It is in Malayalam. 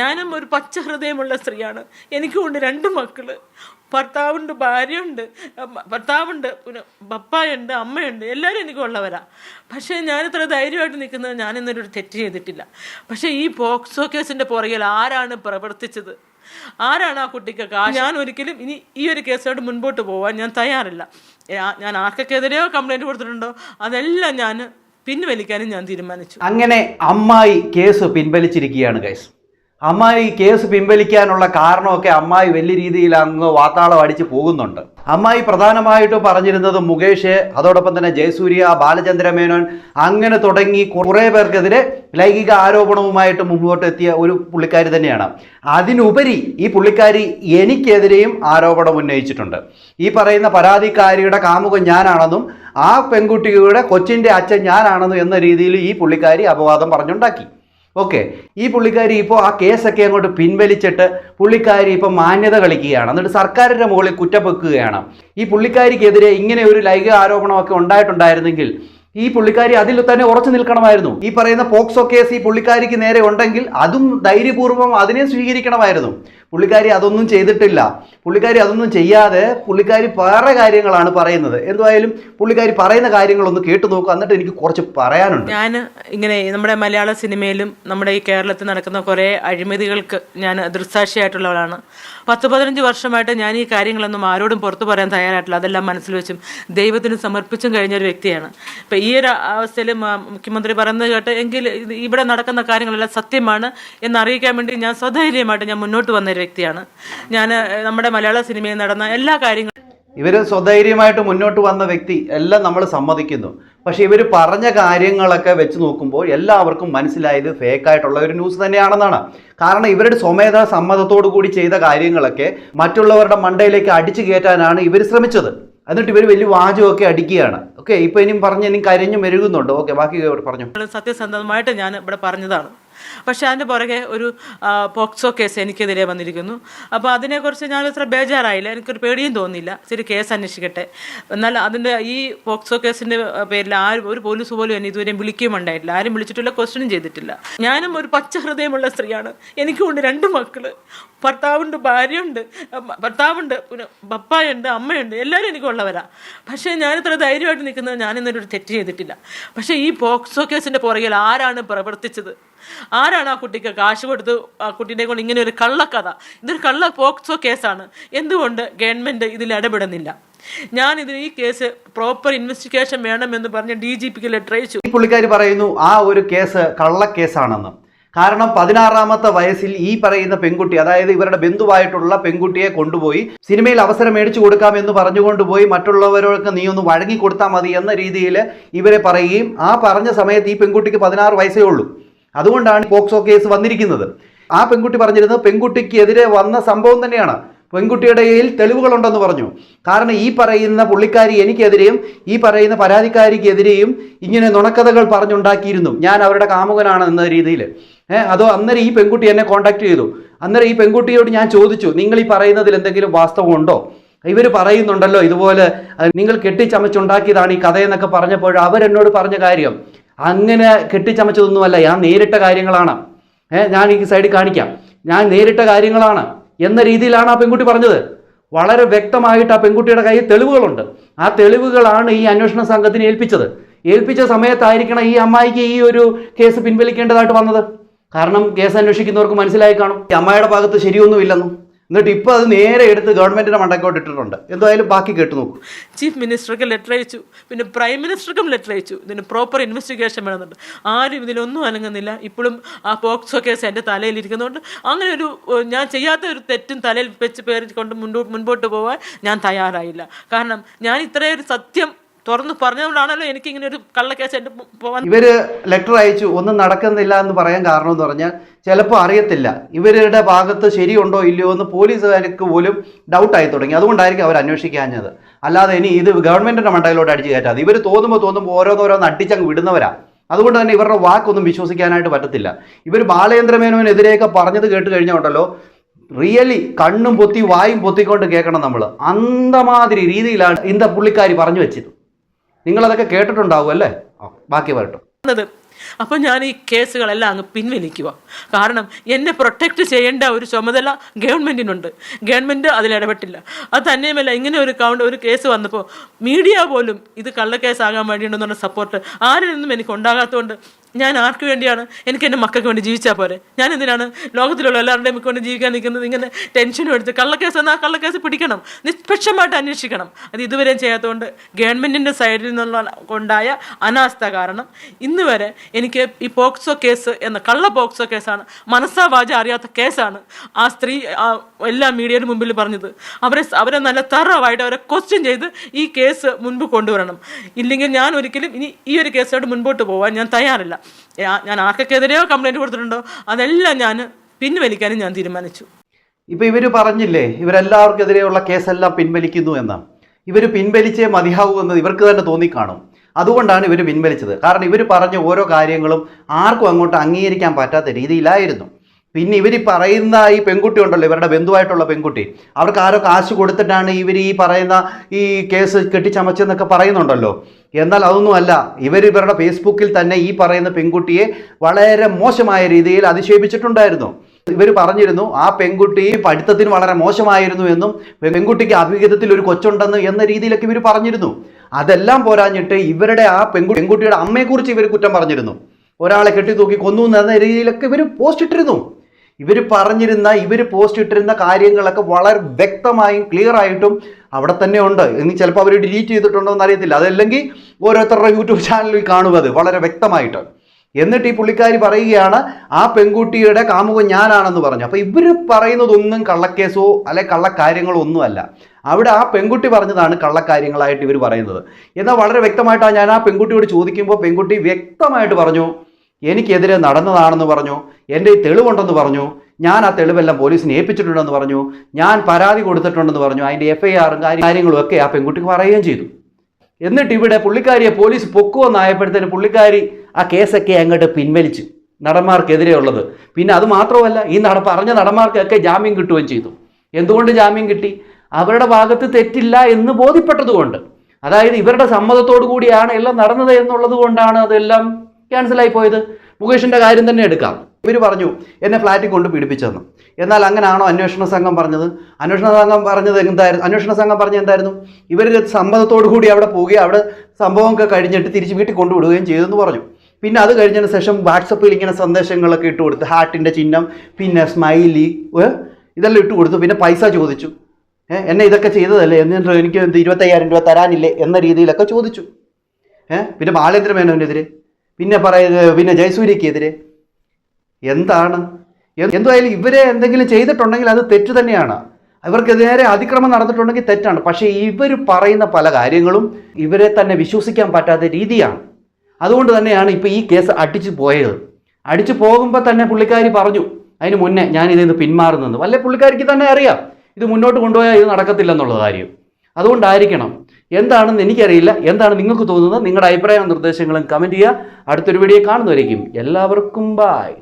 ഞാനും ഒരു പച്ച ഹൃദയമുള്ള സ്ത്രീയാണ് എനിക്കുമുണ്ട് രണ്ട് മക്കൾ. ഭർത്താവുണ്ട് ഭാര്യയുണ്ട് ഭർത്താവുണ്ട് പിന്നെ പപ്പായുണ്ട് അമ്മയുണ്ട് എല്ലാവരും എനിക്കുള്ളവരാ പക്ഷേ ഞാനിത്ര ധൈര്യമായിട്ട് നിൽക്കുന്നത് ഞാൻ ഇന്നൊരു തെറ്റ് ചെയ്തിട്ടില്ല. പക്ഷേ ഈ പോക്സോ കേസിന്റെ പുറകിൽ ആരാണ് പ്രവർത്തിച്ചത്? ആരാണ് ആ കുട്ടിക്ക് ഞാൻ ഒരിക്കലും ഇനി ഈ ഒരു കേസോട് മുൻപോട്ട് പോകാൻ ഞാൻ തയ്യാറില്ല. ഞാൻ ആർക്കൊക്കെതിരെയോ കംപ്ലൈന്റ് കൊടുത്തിട്ടുണ്ടോ? അതെല്ലാം ഞാൻ പിൻവലിക്കാനും ഞാൻ തീരുമാനിച്ചു. അങ്ങനെ അമ്മായി കേസ് പിൻവലിച്ചിരിക്കുകയാണ് ഗൈസ് അമ്മായി കേസ് പിൻവലിക്കാനുള്ള കാരണമൊക്കെ അമ്മായി വലിയ രീതിയിൽ അങ്ങ് വാത്താളം അടിച്ച് പോകുന്നുണ്ട്. അമ്മായി പ്രധാനമായിട്ട് പറഞ്ഞിരുന്നത് മുകേഷ് അതോടൊപ്പം തന്നെ ജയസൂര്യ ബാലചന്ദ്ര മേനോൻ അങ്ങനെ തുടങ്ങി കുറേ പേർക്കെതിരെ ലൈംഗിക ആരോപണവുമായിട്ട് മുമ്പോട്ട് എത്തിയ ഒരു പുള്ളിക്കാരി തന്നെയാണ്. അതിനുപരി ഈ പുള്ളിക്കാരി എനിക്കെതിരെയും ആരോപണം ഉന്നയിച്ചിട്ടുണ്ട്. ഈ പറയുന്ന പരാതിക്കാരിയുടെ കാമുകൻ ഞാനാണെന്നും ആ പെൺകുട്ടിയുടെ കൊച്ചിന്റെ അച്ഛൻ ഞാനാണെന്നും എന്ന രീതിയിൽ ഈ പുള്ളിക്കാരി അപവാദം പറഞ്ഞുണ്ടാക്കി. ഓക്കെ ഈ പുള്ളിക്കാരി ഇപ്പോൾ ആ കേസൊക്കെ അങ്ങോട്ട് പിൻവലിച്ചിട്ട് പുള്ളിക്കാരി ഇപ്പോൾ മാന്യത കളിക്കുകയാണ്. എന്നിട്ട് സർക്കാരിന്റെ മുകളിൽ കുറ്റപ്പെക്കുകയാണ് ഈ പുള്ളിക്കാരിക്കെതിരെ ഇങ്ങനെ ഒരു ലൈംഗിക ആരോപണമൊക്കെ ഉണ്ടായിട്ടുണ്ടായിരുന്നെങ്കിൽ ഈ പുള്ളിക്കാരി അതിൽ തന്നെ ഉറച്ചു നിൽക്കണമായിരുന്നു. ഈ പറയുന്ന പോക്സോ കേസ് ഈ പുള്ളിക്കാരിക്ക് നേരെ ഉണ്ടെങ്കിൽ അതും ധൈര്യപൂർവം അതിനെ സ്വീകരിക്കണമായിരുന്നു. പുള്ളിക്കാരി അതൊന്നും ചെയ്തിട്ടില്ല. പുള്ളിക്കാരി അതൊന്നും ചെയ്യാതെ പുള്ളിക്കാരി വേറെ കാര്യങ്ങളാണ് പറയുന്നത്. എന്തായാലും പുള്ളിക്കാരി പറയുന്ന കാര്യങ്ങളൊന്ന് കേട്ടു നോക്കുക എന്നിട്ട് എനിക്ക് കുറച്ച് പറയാനുണ്ട്. ഞാൻ ഇങ്ങനെ നമ്മുടെ മലയാള സിനിമയിലും നമ്മുടെ ഈ കേരളത്തിൽ നടക്കുന്ന കുറേ അഴിമതികൾക്ക് ഞാൻ ദൃക്സാക്ഷിയായിട്ടുള്ളവളാണ്. പത്ത് പതിനഞ്ച് വർഷമായിട്ട് ഞാൻ ഈ കാര്യങ്ങളൊന്നും ആരോടും പുറത്തു പറയാൻ തയ്യാറായിട്ടില്ല. അതെല്ലാം മനസ്സിൽ വെച്ചും ദൈവത്തിന് സമർപ്പിച്ചും കഴിഞ്ഞ ഒരു വ്യക്തിയാണ്. ഇപ്പം ഈ ഒരു അവസ്ഥയിൽ മുഖ്യമന്ത്രി പറയുന്നത് കേട്ട് എങ്കിൽ ഇവിടെ നടക്കുന്ന കാര്യങ്ങളെല്ലാം സത്യമാണ് എന്നറിയിക്കാൻ വേണ്ടി ഞാൻ സ്വധൈര്യമായിട്ട് ഞാൻ മുന്നോട്ട് വന്ന ഒരു വ്യക്തിയാണ്. ഞാൻ നമ്മുടെ മലയാള സിനിമയിൽ നടന്ന എല്ലാ കാര്യങ്ങളും ഇവർ സ്വധൈര്യമായിട്ട് മുന്നോട്ട് വന്ന വ്യക്തി എല്ലാം നമ്മൾ സമ്മതിക്കുന്നു. പക്ഷേ ഇവർ പറഞ്ഞ കാര്യങ്ങളൊക്കെ വെച്ച് നോക്കുമ്പോൾ എല്ലാവർക്കും മനസ്സിലായത് ഫേക്കായിട്ടുള്ള ഒരു ന്യൂസ് തന്നെയാണെന്നാണ്. കാരണം ഇവരുടെ സ്വമേധ സമ്മതത്തോടു കൂടി ചെയ്ത കാര്യങ്ങളൊക്കെ മറ്റുള്ളവരുടെ മണ്ടയിലേക്ക് അടിച്ചു കയറ്റാനാണ് ഇവർ ശ്രമിച്ചത്. എന്നിട്ട് ഇവർ വലിയ വാചകമൊക്കെ അടിക്കുകയാണ്. ഓക്കെ ഇപ്പൊ ഇനിയും പറഞ്ഞ് ഇനി കരഞ്ഞു മെരുകുന്നുണ്ട്. ഓക്കെ ബാക്കി പറഞ്ഞു. സത്യസന്ധമായിട്ട് ഞാൻ ഇവിടെ പറഞ്ഞതാണ്. പക്ഷേ അതിന്റെ പുറകെ ഒരു പോക്സോ കേസ് എനിക്കെതിരെ വന്നിരിക്കുന്നു. അപ്പോൾ അതിനെക്കുറിച്ച് ഞാൻ ഇത്ര ബേജാറായില്ല. എനിക്കൊരു പേടിയും തോന്നിയില്ല. ശരി കേസ് അന്വേഷിക്കട്ടെ. എന്നാൽ അതിന്റെ ഈ പോക്സോ കേസിന്റെ പേരിൽ ആരും ഒരു പോലീസ് പോലും എന്നെ ഇതുവരെയും വിളിക്കുകയും ഉണ്ടായിട്ടില്ല. ആരും വിളിച്ചിട്ടില്ല ക്വസ്റ്റ്യനും ചെയ്തിട്ടില്ല. ഞാനും ഒരു പച്ച ഹൃദയമുള്ള സ്ത്രീയാണ് എനിക്കുണ്ട് രണ്ട് മക്കൾ ഭർത്താവുണ്ട് ഭാര്യയുണ്ട് ഭർത്താവുണ്ട് പിന്നെ പപ്പായുണ്ട് അമ്മയുണ്ട്. എല്ലാവരും എനിക്കുള്ളവരാ. പക്ഷേ ഞാനിത്ര ധൈര്യമായിട്ട് നിൽക്കുന്നത് ഞാനിന്നൊരു തെറ്റ് ചെയ്തിട്ടില്ല. പക്ഷേ ഈ പോക്സോ കേസിന്റെ പുറകിൽ ആരാണ് പ്രവർത്തിച്ചത്? ആരാണ് ആ കുട്ടിക്ക് കാശ് കൊടുത്ത് ആ കുട്ടീനെ കൊണ്ട് ഇങ്ങനെ ഒരു കള്ളക്കഥ? ഇതൊരു കള്ള പോക്സോ കേസാണ്. എന്തുകൊണ്ട് ഗവൺമെന്റ് ഇതിൽ ഇടപെടുന്നില്ല? ഞാൻ ഇതിന് ഈ കേസ് പ്രോപ്പർ ഇൻവെസ്റ്റിഗേഷൻ വേണമെന്ന് പറഞ്ഞ് ഡി ജി പിക്ക് ലെറ്റർ അയച്ചു. ഈ പുള്ളിക്കാരി പറയുന്നു ആ ഒരു കേസ് കള്ളക്കേസാണെന്ന്. കാരണം പതിനാറാമത്തെ വയസ്സിൽ ഈ പറയുന്ന പെൺകുട്ടി അതായത് ഇവരുടെ ബന്ധുവായിട്ടുള്ള പെൺകുട്ടിയെ കൊണ്ടുപോയി സിനിമയിൽ അവസരം മേടിച്ചു കൊടുക്കാം എന്ന് പറഞ്ഞുകൊണ്ട് പോയി മറ്റുള്ളവരൊക്കെ നീ ഒന്ന് വഴങ്ങി കൊടുത്താൽ മതി എന്ന രീതിയിൽ ഇവരെ പറയുകയും ആ പറഞ്ഞ സമയത്ത് ഈ പെൺകുട്ടിക്ക് പതിനാറ് വയസ്സേ ഉള്ളൂ. അതുകൊണ്ടാണ് പോക്സോ കേസ് വന്നിരിക്കുന്നത്. ആ പെൺകുട്ടി പറഞ്ഞിരുന്നത് പെൺകുട്ടിക്കെതിരെ വന്ന സംഭവം തന്നെയാണ്. പെൺകുട്ടിയുടെ കയ്യിൽ തെളിവുകളുണ്ടെന്ന് പറഞ്ഞു. കാരണം ഈ പറയുന്ന പുള്ളിക്കാരി എനിക്കെതിരെയും ഈ പറയുന്ന പരാതിക്കാരിക്കെതിരെയും ഇങ്ങനെ നുണക്കഥകൾ പറഞ്ഞുണ്ടാക്കിയിരുന്നു. ഞാൻ അവരുടെ കാമുകനാണ് എന്ന രീതിയിൽ. ഏഹ് അതോ അന്നേരം ഈ പെൺകുട്ടി എന്നെ കോണ്ടാക്ട് ചെയ്തു. അന്നേരം ഈ പെൺകുട്ടിയോട് ഞാൻ ചോദിച്ചു നിങ്ങൾ ഈ പറയുന്നതിൽ എന്തെങ്കിലും വാസ്തവമുണ്ടോ? ഇവർ പറയുന്നുണ്ടല്ലോ ഇതുപോലെ നിങ്ങൾ കെട്ടിച്ചമച്ചുണ്ടാക്കിയതാണ് ഈ കഥയെന്നൊക്കെ പറഞ്ഞപ്പോൾ അവരെന്നോട് പറഞ്ഞ കാര്യം അങ്ങനെ കെട്ടിച്ചമച്ചതൊന്നുമല്ല. ഞാൻ നേരിട്ട കാര്യങ്ങളാണ്. ഏഹ് ഞാൻ ഈ സൈഡിൽ കാണിക്കാം. ഞാൻ നേരിട്ട കാര്യങ്ങളാണ്. എന്ന രീതിയിലാണ് ആ പെൺകുട്ടി പറഞ്ഞത്. വളരെ വ്യക്തമായിട്ട് ആ പെൺകുട്ടിയുടെ കയ്യിൽ തെളിവുകളുണ്ട്. ആ തെളിവുകളാണ് ഈ അന്വേഷണ സംഘത്തിന് ഏൽപ്പിച്ചത്. ഏൽപ്പിച്ച സമയത്തായിരിക്കണം ഈ അമ്മായിക്ക് ഈ ഒരു കേസ് പിൻവലിക്കേണ്ടതായിട്ട് വന്നത്. കാരണം കേസ് അന്വേഷിക്കുന്നവർക്ക് മനസ്സിലായി കാണും. ഈ അമ്മായിയുടെ ഭാഗത്ത് ശരിയൊന്നുമില്ലെന്നും. എന്നിട്ട് ഇപ്പോൾ അത് നേരെ എടുത്ത് ഗവൺമെന്റിന്റെ മണ്ടക്കോട്ട് ഇട്ടിട്ടുണ്ട്. എന്തായാലും ബാക്കി കേട്ടു നോക്കൂ. ചീഫ് മിനിസ്റ്റർക്ക് ലെറ്റർ അയച്ചു പിന്നെ പ്രൈം മിനിസ്റ്റർക്കും ലെറ്റർ അയച്ചു. ഇതിന് പ്രോപ്പർ ഇൻവെസ്റ്റിഗേഷൻ വേണമെന്നുണ്ട്. ആരും ഇതിലൊന്നും അനങ്ങുന്നില്ല. ഇപ്പോഴും ആ പോക്സോ കേസ് എന്റെ തലയിൽ ഇരിക്കുന്നതുകൊണ്ട് അങ്ങനെ ഒരു ഞാൻ ചെയ്യാത്ത ഒരു തെറ്റും തലയിൽ വെച്ച് പേര് കൊണ്ട് മുൻപോട്ട് പോകാൻ ഞാൻ തയ്യാറായില്ല. കാരണം ഞാൻ ഇത്രയൊരു സത്യം തുറന്ന് പറഞ്ഞതുകൊണ്ടാണല്ലോ എനിക്ക് ഇങ്ങനെ ഒരു കള്ളക്കേസ് എന്റെ പോവാൻ ഇവർ ലെറ്റർ അയച്ചു ഒന്നും നടക്കുന്നില്ല എന്ന് പറയാൻ കാരണം എന്ന് പറഞ്ഞാൽ ചിലപ്പോൾ അറിയത്തില്ല. ഇവരുടെ ഭാഗത്ത് ശരിയുണ്ടോ ഇല്ലയോ എന്ന് പോലീസുകാർക്ക് പോലും ഡൗട്ടായി തുടങ്ങി. അതുകൊണ്ടായിരിക്കും അവർ അന്വേഷിക്കാഞ്ഞത്. അല്ലാതെ ഇനി ഇത് ഗവൺമെന്റിന്റെ മണ്ടയിലോട്ട് അടിച്ചു കയറ്റാതെ. ഇവർ തോന്നുമ്പോൾ തോന്നുമ്പോൾ ഓരോന്നോരോന്ന് അടിച്ചങ്ങ് വിടുന്നവരാ. അതുകൊണ്ട് തന്നെ ഇവരുടെ വാക്കൊന്നും വിശ്വസിക്കാനായിട്ട് പറ്റത്തില്ല. ഇവർ ബാലചന്ദ്രമേനോനെതിരെയൊക്കെ പറഞ്ഞത് കേട്ട് കഴിഞ്ഞുണ്ടല്ലോ റിയലി കണ്ണും പൊത്തി വായും പൊത്തിക്കൊണ്ട് കേൾക്കണം നമ്മൾ അന്തമാതിരി രീതിയിലാണ് ഇന്ത പുള്ളിക്കാരി പറഞ്ഞു വെച്ചത്. നിങ്ങളതൊക്കെ കേട്ടിട്ടുണ്ടാവും അല്ലേ? ബാക്കി വരട്ടെ. അപ്പം ഞാൻ ഈ കേസുകളെല്ലാം അങ്ങ് പിൻവലിക്കുക. കാരണം എന്നെ പ്രൊട്ടക്റ്റ് ചെയ്യേണ്ട ഒരു ചുമതല ഗവൺമെന്റിനുണ്ട് ഗവൺമെന്റ് അതിലിടപെട്ടില്ല അത് തന്നെയുമല്ല ഇങ്ങനെ ഒരു കൗണ്ട് ഒരു കേസ് വന്നപ്പോൾ മീഡിയ പോലും ഇത് കള്ളക്കേസാകാൻ വേണ്ടിയിട്ടുണ്ടെന്നുള്ള സപ്പോർട്ട് ആരിൽ നിന്നും എനിക്ക് ഉണ്ടാകാത്തതുകൊണ്ട് ഞാൻ ആർക്ക് വേണ്ടിയാണ്? എനിക്ക് എന്റെ മക്കൾക്ക് വേണ്ടി ജീവിച്ചാൽ പോരെ. ഞാൻ എന്തിനാണ് ലോകത്തിലുള്ള എല്ലാവരുടെയും വേണ്ടി ജീവിക്കാൻ നിൽക്കുന്നത്? ഇങ്ങനെ ടെൻഷനും എടുത്ത് കള്ളക്കേസ് എന്നാൽ കള്ളക്കേസ് പിടിക്കണം. നിഷ്പക്ഷമായിട്ട് അന്വേഷിക്കണം. അത് ഇതുവരെയും ചെയ്യാത്തതുകൊണ്ട് ഗവൺമെന്റിന്റെ സൈഡിൽ നിന്നുള്ള ഉണ്ടായ അനാസ്ഥ കാരണം ഇന്ന് വരെ എനിക്ക് ഈ പോക്സോ കേസ് എന്ന കള്ള പോക്സോ കേസാണ് മനസ്സാ വാച അറിയാത്ത കേസാണ് ആ സ്ത്രീ എല്ലാ മീഡിയയുടെ മുമ്പിൽ പറഞ്ഞത്. അവരെ അവരെ നല്ല തറവായിട്ട് അവരെ ക്വസ്റ്റ്യൻ ചെയ്ത് ഈ കേസ് മുൻപ് കൊണ്ടുവരണം. ഇല്ലെങ്കിൽ ഞാൻ ഒരിക്കലും ഇനി ഈ ഒരു കേസോട് മുൻപോട്ട് പോകാൻ ഞാൻ തയ്യാറില്ല. ഞാൻ ആർക്കൊക്കെതിരെയോ കംപ്ലൈന്റ് കൊടുത്തിട്ടുണ്ടോ? അതെല്ലാം ഞാൻ പിൻവലിക്കാനും ഞാൻ തീരുമാനിച്ചു. ഇപ്പൊ ഇവർ പറഞ്ഞില്ലേ ഇവരെല്ലാവർക്കെതിരെയുള്ള കേസെല്ലാം പിൻവലിക്കുന്നു എന്ന് ഇവർ പിൻവലിച്ചേ മതിയാവൂ എന്ന് ഇവർക്ക് തന്നെ തോന്നിക്കാണും. അതുകൊണ്ടാണ് ഇവർ പിൻവലിച്ചത്. കാരണം ഇവർ പറഞ്ഞ ഓരോ കാര്യങ്ങളും ആർക്കും അങ്ങോട്ട് അംഗീകരിക്കാൻ പറ്റാത്ത രീതിയിലായിരുന്നു. പിന്നെ ഇവർ പറയുന്ന ഈ പെൺകുട്ടി ഉണ്ടല്ലോ ഇവരുടെ ബന്ധുവായിട്ടുള്ള പെൺകുട്ടി. അവർക്ക് ആരോ കാശ് കൊടുത്തിട്ടാണ് ഇവർ ഈ പറയുന്ന ഈ കേസ് കെട്ടിച്ചമച്ചെന്നൊക്കെ പറയുന്നുണ്ടല്ലോ. എന്നാൽ അതൊന്നുമല്ല ഇവർ ഇവരുടെ ഫേസ്ബുക്കിൽ തന്നെ ഈ പറയുന്ന പെൺകുട്ടിയെ വളരെ മോശമായ രീതിയിൽ അധിക്ഷേപിച്ചിട്ടുണ്ടായിരുന്നു. ഇവർ പറഞ്ഞിരുന്നു ആ പെൺകുട്ടി പഠിത്തത്തിന് വളരെ മോശമായിരുന്നു എന്നും പെൺകുട്ടിക്ക് അഭിഹിതത്തിൽ ഒരു കൊച്ചുണ്ടെന്ന് എന്ന രീതിയിലൊക്കെ ഇവർ പറഞ്ഞിരുന്നു. അതെല്ലാം പോരാഞ്ഞിട്ട് ഇവരുടെ ആ പെൺകുട്ടി പെൺകുട്ടിയുടെ അമ്മയെക്കുറിച്ച് ഇവർ കുറ്റം പറഞ്ഞിരുന്നു. ഒരാളെ കെട്ടി തൂക്കി കൊന്നു എന്ന രീതിയിലൊക്കെ ഇവർ പോസ്റ്റ് ഇട്ടിരുന്നു ഇവർ പറഞ്ഞിരുന്ന ഇവർ പോസ്റ്റ് ഇട്ടിരുന്ന കാര്യങ്ങളൊക്കെ വളരെ വ്യക്തമായും ക്ലിയർ ആയിട്ടും അവിടെ തന്നെ ഉണ്ട്. ഇനി ചിലപ്പോൾ അവർ ഡിലീറ്റ് ചെയ്തിട്ടുണ്ടോ എന്ന് അറിയത്തില്ല. അതല്ലെങ്കിൽ ഓരോരുത്തരുടെ യൂട്യൂബ് ചാനലിൽ കാണുക അത് വളരെ വ്യക്തമായിട്ട്. എന്നിട്ട് ഈ പുള്ളിക്കാരി പറയുകയാണ് ആ പെൺകുട്ടിയുടെ കാമുകൻ ഞാനാണെന്ന് പറഞ്ഞു. അപ്പോൾ ഇവർ പറയുന്നതൊന്നും കള്ളക്കേസോ അല്ലെ കള്ളക്കാര്യങ്ങളോ ഒന്നുമല്ല അവിടെ ആ പെൺകുട്ടി പറഞ്ഞതാണ് കള്ളക്കാര്യങ്ങളായിട്ട് ഇവർ പറയുന്നത്. എന്നാൽ വളരെ വ്യക്തമായിട്ടാണ് ഞാൻ ആ പെൺകുട്ടിയോട് ചോദിക്കുമ്പോൾ പെൺകുട്ടി വ്യക്തമായിട്ട് പറഞ്ഞു എനിക്കെതിരെ നടന്നതാണെന്ന് പറഞ്ഞു. എന്റെ ഈ തെളിവുണ്ടെന്ന് പറഞ്ഞു. ഞാൻ ആ തെളിവെല്ലാം പോലീസിനെ ഏൽപ്പിച്ചിട്ടുണ്ടെന്ന് പറഞ്ഞു. ഞാൻ പരാതി കൊടുത്തിട്ടുണ്ടെന്ന് പറഞ്ഞു. അതിന്റെ എഫ് ഐ ആറും കാര്യങ്ങളും ഒക്കെ ആ പെൺകുട്ടിക്ക് പറയുകയും ചെയ്തു. എന്നിട്ട് ഇവിടെ പുള്ളിക്കാരിയെ പോലീസ് പൊക്കുവെന്നായപ്പോഴത്തേന് പുള്ളിക്കാരി ആ കേസൊക്കെ അങ്ങോട്ട് പിൻവലിച്ചു. നടന്മാർക്കെതിരെയുള്ളത് പിന്നെ അത് മാത്രമല്ല ഈ നട പറഞ്ഞ നടന്മാർക്കൊക്കെ ജാമ്യം കിട്ടുകയും ചെയ്തു. എന്തുകൊണ്ട് ജാമ്യം കിട്ടി? അവരുടെ ഭാഗത്ത് തെറ്റില്ല എന്ന് ബോധ്യപ്പെട്ടതുകൊണ്ട്. അതായത് ഇവരുടെ സമ്മതത്തോടു കൂടിയാണ് എല്ലാം നടന്നത് എന്നുള്ളത് കൊണ്ടാണ് അതെല്ലാം ക്യാൻസലായി പോയത്? മുകേഷിന്റെ കാര്യം തന്നെ എടുക്കാം. ഇവർ പറഞ്ഞു എന്നെ ഫ്ലാറ്റിൽ കൊണ്ട് പീഡിപ്പിച്ചതെന്ന് എന്നാൽ അങ്ങനെയാണോ അന്വേഷണ സംഘം പറഞ്ഞത്? അന്വേഷണ സംഘം പറഞ്ഞത് എന്തായിരുന്നു? അന്വേഷണ സംഘം പറഞ്ഞ എന്തായിരുന്നു? ഇവർ സമ്മതത്തോടു കൂടി അവിടെ പോവുകയും അവിടെ സംഭവമൊക്കെ കഴിഞ്ഞിട്ട് തിരിച്ച് വീട്ടിൽ കൊണ്ടുവിടുകയും ചെയ്തെന്ന് പറഞ്ഞു. പിന്നെ അത് കഴിഞ്ഞതിന് ശേഷം വാട്സപ്പിൽ ഇങ്ങനെ സന്ദേശങ്ങളൊക്കെ ഇട്ട് കൊടുത്ത് ഹാർട്ടിന്റെ ചിഹ്നം പിന്നെ സ്മൈലി ഇതെല്ലാം ഇട്ട് കൊടുത്തു. പിന്നെ പൈസ ചോദിച്ചു. എന്നെ ഇതൊക്കെ ചെയ്തതല്ലേ? എന്നിട്ട് എനിക്ക് ഇരുപത്തയ്യായിരം രൂപ തരാനില്ലേ? എന്ന രീതിയിലൊക്കെ ചോദിച്ചു. പിന്നെ ബാലേന്ദ്ര മേനോനെതിരെ പിന്നെ പറയുന്നത് പിന്നെ ജയസൂര്യക്കെതിരെ? എന്താണ്? എന്ത് എന്തായാലും ഇവരെ എന്തെങ്കിലും ചെയ്തിട്ടുണ്ടെങ്കിൽ അത് തെറ്റ് തന്നെയാണ്. ഇവർക്കെതിരെ അതിക്രമം നടന്നിട്ടുണ്ടെങ്കിൽ തെറ്റാണ്. പക്ഷേ ഇവർ പറയുന്ന പല കാര്യങ്ങളും ഇവരെ തന്നെ വിശ്വസിക്കാൻ പറ്റാത്ത രീതിയാണ്. അതുകൊണ്ട് തന്നെയാണ് ഇപ്പോൾ ഈ കേസ് അടിച്ചു പോയത്. അടിച്ചു പോകുമ്പോൾ തന്നെ പുള്ളിക്കാരി പറഞ്ഞു അതിന് മുന്നേ ഞാൻ ഇതിൽ നിന്ന് വല്ല പുള്ളിക്കാരിക്ക് തന്നെ അറിയാം. ഇത് മുന്നോട്ട് കൊണ്ടുപോയാൽ ഇത് നടക്കത്തില്ലെന്നുള്ള കാര്യം. അതുകൊണ്ടായിരിക്കണം എന്താണെന്ന് എനിക്കറിയില്ല. എന്താണ് നിങ്ങൾക്ക് തോന്നുന്നത്? നിങ്ങളുടെ അഭിപ്രായവും നിർദ്ദേശങ്ങളും കമന്റ് ചെയ്യുക. അടുത്തൊരു വീഡിയോ കാണുന്നവരേക്കും എല്ലാവർക്കും ബായ്